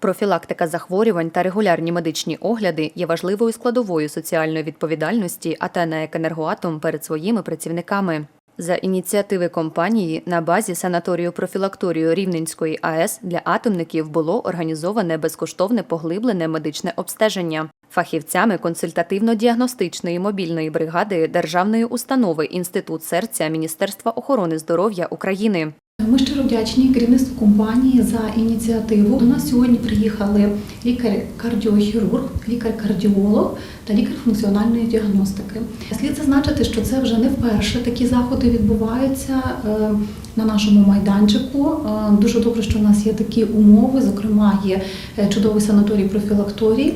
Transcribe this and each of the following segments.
Профілактика захворювань та регулярні медичні огляди є важливою складовою соціальної відповідальності АТ «НАЕК Енергоатом» перед своїми працівниками. За ініціативи компанії на базі санаторію профілакторію Рівненської АЕС для атомників було організоване безкоштовне поглиблене медичне обстеження. Фахівцями консультативно-діагностичної мобільної бригади Державної установи Інститут серця Міністерства охорони здоров'я України. Ми щиро вдячні керівництву компанії за ініціативу. До нас сьогодні приїхали лікар-кардіохірург, лікар-кардіолог та лікар функціональної діагностики. Слід зазначити, що це вже не вперше такі заходи відбуваються е, на нашому майданчику. Е, Дуже добре, що у нас є такі умови. Зокрема, є е, чудовий санаторій профілакторій,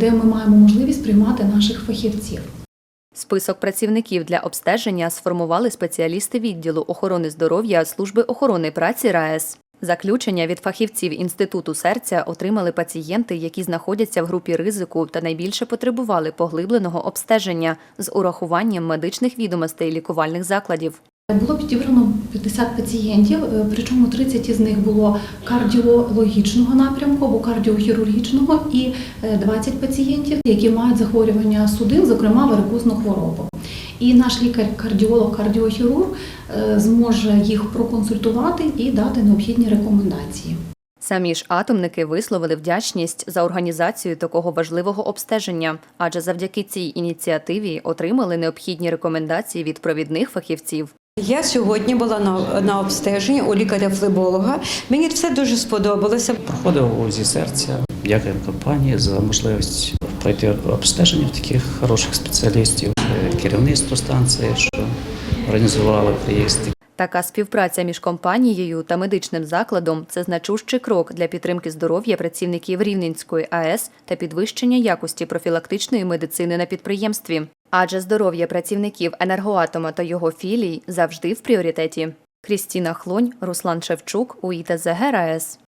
де ми маємо можливість приймати наших фахівців. Список працівників для обстеження сформували спеціалісти відділу охорони здоров'я Служби охорони праці РаЕС. Заключення від фахівців Інституту серця отримали пацієнти, які знаходяться в групі ризику та найбільше потребували поглибленого обстеження з урахуванням медичних відомостей лікувальних закладів. Було підібрано 50 пацієнтів, е, причому 30 із них було кардіологічного напрямку або кардіохірургічного, і е, 20 пацієнтів, які мають захворювання судин, зокрема варикозну хворобу. І наш лікар-кардіолог, кардіохірург е, зможе їх проконсультувати і дати необхідні рекомендації. Самі ж атомники висловили вдячність за організацію такого важливого обстеження, адже завдяки цій ініціативі отримали необхідні рекомендації від провідних фахівців. Я сьогодні була на, на обстеженні у лікаря-флеболога. Мені все дуже сподобалося. Проходив УЗІ серця. Дякуємо компанії за можливість пройти обстеження в таких хороших спеціалістів, Е, керівництво станції, що організували приїзд. Така співпраця між компанією та медичним закладом це значущий крок для підтримки здоров'я працівників Рівненської АЕС та підвищення якості профілактичної медицини на підприємстві. Адже здоров'я працівників енергоатома та його філій завжди в пріоритеті. Крістіна Хлонь, Руслан Шевчук, УІТЗГ РаЕС.